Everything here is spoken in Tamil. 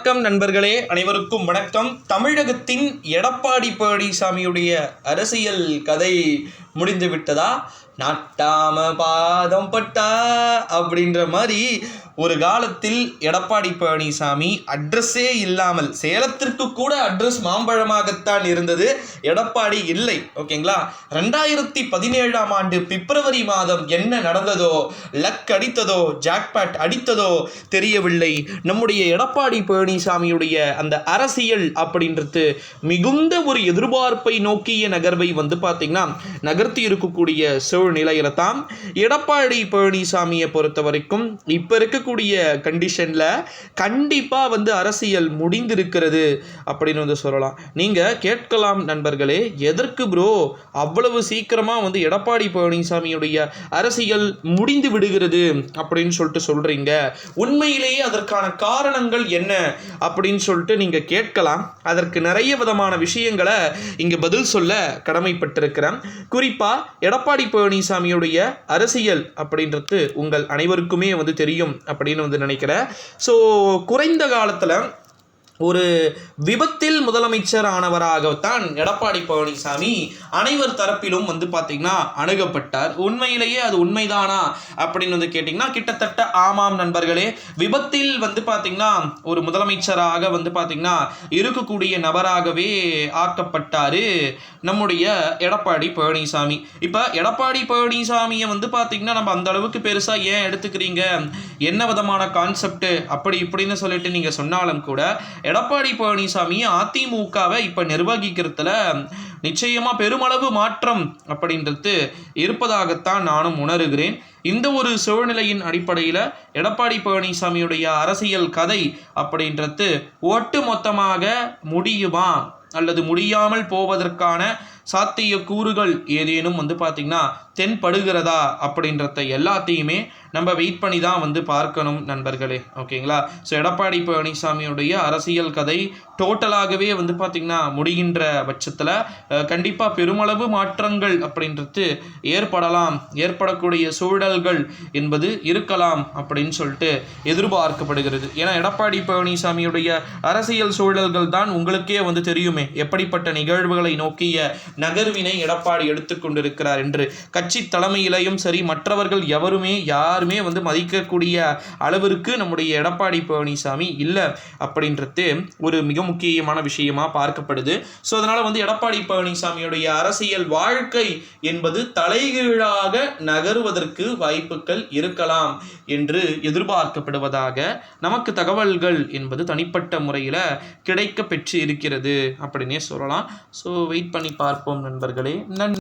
வணக்கம் நண்பர்களே அனைவருக்கும் வணக்கம். தமிழகத்தின் எடப்பாடி பழனிசாமியுடைய அரசியல் கதை முடிந்து விட்டதா? நாட்டாம பாதம் பட்டா அப்படின்ற மாதிரி ஒரு காலத்தில் எடப்பாடி பழனிசாமி அட்ரஸே இல்லாமல் சேலத்திற்கு கூட அட்ரஸ் மாம்பழமாகத்தான் இருந்தது. எடப்பாடி இல்லை ஓகேங்களா? ரெண்டாயிரத்தி பதினேழாம் ஆண்டு பிப்ரவரி மாதம் என்ன நடந்ததோ லக் அடித்ததோ ஜாக்பேட் அடித்ததோ தெரியவில்லை. நம்முடைய எடப்பாடி பழனிசாமியுடைய அந்த அரசியல் அப்படின்றது மிகுந்த ஒரு எதிர்பார்ப்பை நோக்கிய நகர்வை வந்து பார்த்தீங்கன்னா நகர்த்தி இருக்கக்கூடிய நிலையில தான் எடப்பாடி பழனிசாமியை பொறுத்த வரைக்கும் இப்போ இருக்கக்கூடிய கண்டிஷனில் கண்டிப்பாக வந்து அரசியல் முடிந்திருக்கிறது அப்படின்னு வந்து சொல்லலாம். நீங்கள் கேட்கலாம் நண்பர்களே எதற்கு ப்ரோ அவ்வளவு சீக்கிரமாக வந்து எடப்பாடி பழனிசாமியுடைய அரசியல் முடிந்து விடுகிறது அப்படின்னு சொல்லிட்டு சொல்கிறீங்க உண்மையிலேயே அதற்கான காரணங்கள் என்ன அப்படின்னு சொல்லிட்டு நீங்கள் கேட்கலாம். அதற்கு நிறைய விதமான விஷயங்களை இங்கே பதில் சொல்ல கடமைப்பட்டிருக்கிறேன். குறிப்பாக எடப்பாடி பழனிசாமியுடைய அரசியல் அப்படின்றது உங்கள் அனைவருக்குமே வந்து தெரியும் அப்படின்னு வந்து நினைக்கிறேன். ஸோ குறைந்த காலத்தில் ஒரு விபத்தில் முதலமைச்சர் ஆனவராகத்தான் எடப்பாடி பழனிசாமி அனைவர் தரப்பிலும் வந்து பார்த்திங்கன்னா அணுகப்பட்டார். உண்மையிலேயே அது உண்மைதானா அப்படின்னு வந்து கேட்டிங்கன்னா கிட்டத்தட்ட ஆமாம் நண்பர்களே. விபத்தில் வந்து பார்த்திங்கன்னா ஒரு முதலமைச்சராக வந்து பார்த்திங்கன்னா இருக்கக்கூடிய நபராகவே ஆக்கப்பட்டார் நம்முடைய எடப்பாடி பழனிசாமி. இப்போ எடப்பாடி பழனிசாமியை வந்து பார்த்திங்கன்னா நம்ம அந்த அளவுக்கு பெருசாக ஏன் எடுத்துக்கிறீங்க? என்ன விதமான கான்செப்ட் அப்படி இப்படின்னு சொல்லிட்டு நீங்கள் சொன்னாலும் கூட எடப்பாடி பழனிசாமி அதிமுகவை இப்போ நிர்வகிக்கிறதுல நிச்சயமாக பெருமளவு மாற்றம் அப்படின்றது இருப்பதாகத்தான் நானும் உணர்கிறேன். இந்த ஒரு சூழ்நிலையின் அடிப்படையில் எடப்பாடி பழனிசாமியுடைய அரசியல் கதை அப்படின்றது ஒட்டு மொத்தமாக முடியுமா? அல்லது முடியாமல் போவதற்கான சாத்திய கூறுகள் ஏதேனும் வந்து பார்த்திங்கன்னா தென்படுகிறதா அப்படின்றத எல்லாத்தையுமே நம்ம வெயிட் பண்ணி தான் வந்து பார்க்கணும் நண்பர்களே. ஓகேங்களா? ஸோ எடப்பாடி பழனிசாமியுடைய அரசியல் கதை டோட்டலாகவே வந்து பார்த்திங்கன்னா முடிகின்ற பட்சத்தில் கண்டிப்பாக பெருமளவு மாற்றங்கள் அப்படின்றது ஏற்படலாம் ஏற்படக்கூடிய சூழல்கள் என்பது இருக்கலாம் அப்படின்னு சொல்லிட்டு எதிர்பார்க்கப்படுகிறது. ஏன்னா எடப்பாடி பழனிசாமியுடைய அரசியல் சூழல்கள் தான் உங்களுக்கே வந்து தெரியுமே. எப்படிப்பட்ட நிகழ்வுகளை நோக்கிய நகர்வினை எடப்பாடி எடுத்துக்கொண்டிருக்கிறார் என்று. கட்சி கட்சி தலைமையிலையும் சரி மற்றவர்கள் எவருமே யாருமே வந்து மதிக்கக்கூடிய அளவிற்கு நம்முடைய எடப்பாடி பழனிசாமி இல்லை அப்படின்றது ஒரு மிக முக்கியமான விஷயமா பார்க்கப்படுது. ஸோ அதனால் வந்து எடப்பாடி பழனிசாமியுடைய அரசியல் வாழ்க்கை என்பது தலைகீழாக நகருவதற்கு வாய்ப்புகள் இருக்கலாம் என்று எதிர்பார்க்கப்படுவதாக நமக்கு தகவல்கள் என்பது தனிப்பட்ட முறையில் கிடைக்க பெற்று இருக்கிறது அப்படின்னே சொல்லலாம். ஸோ வெயிட் பண்ணி பார்ப்போம் நண்பர்களே. நன்றி.